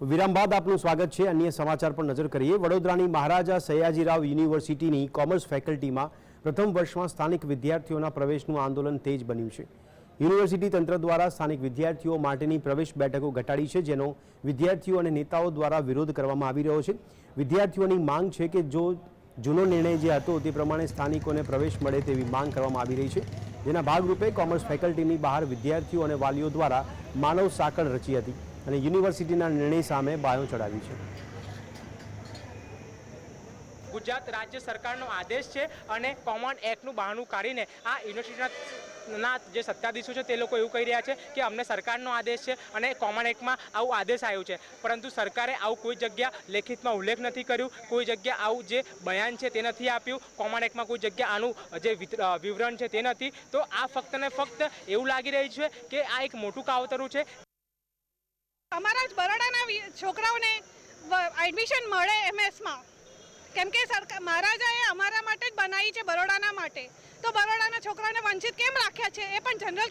વિરામ બાદ આપનું સ્વાગત છે. અન્ય સમાચાર પર નજર કરીએ. વડોદરાની મહારાજા સયાજીરાવ યુનિવર્સિટીની કોમર્સ ફેકલ્ટીમાં પ્રથમ વર્ષમાં સ્થાનિક વિદ્યાર્થીઓના પ્રવેશનું આંદોલન તેજ બન્યું છે. યુનિવર્સિટી તંત્ર દ્વારા સ્થાનિક વિદ્યાર્થીઓ માટેની પ્રવેશ બેઠકો ઘટાડી છે, જેનો વિદ્યાર્થીઓ અને નેતાઓ દ્વારા વિરોધ કરવામાં આવી રહ્યો છે. વિદ્યાર્થીઓની માંગ છે કે જો જૂનો નિર્ણય જે હતો તે પ્રમાણે સ્થાનિકોને પ્રવેશ મળે તેવી માંગ કરવામાં આવી રહી છે. જેના ભાગરૂપે કોમર્સ ફેકલ્ટીની બહાર વિદ્યાર્થીઓ અને વાલીઓ દ્વારા માનવ સાંકળ રચી હતી. અને યુનિવર્સિટીના નિર્ણય સામે બાયો ચડાવી છે. ગુજરાત રાજ્ય સરકારનો આદેશ છે અને કોમન એક્ટનું બહાનું કાઢીને આ યુનિવર્સિટીના જે સત્તાધીશો છે તે લોકો એવું કહી રહ્યા છે કે અમને સરકારનો આદેશ છે અને કોમન એક્ટમાં આવું આદેશ આવ્યો છે. પરંતુ સરકારે આવું કોઈ જગ્યા લેખિતમાં ઉલ્લેખ નથી કર્યું. કોઈ જગ્યા આવું જે બયાન છે તે નથી આપ્યું. કોમન એક્ટમાં કોઈ જગ્યા આનું જે વિવરણ છે તે નથી. તો આ ફક્ત ને ફક્ત એવું લાગી રહ્યું છે કે આ એક મોટું કાવતરું છે. અમારા જ બરોડાના છોકરાઓને એડમિશન મળે એમએસમાં. કેમ કે સરકાર મહારાજાએ અમારા માટે જ બનાવી છે બરોડાના માટે. તો બરોડાના છોકરાઓને વંચિત કેમ રાખ્યા છે? એ પણ જનરલ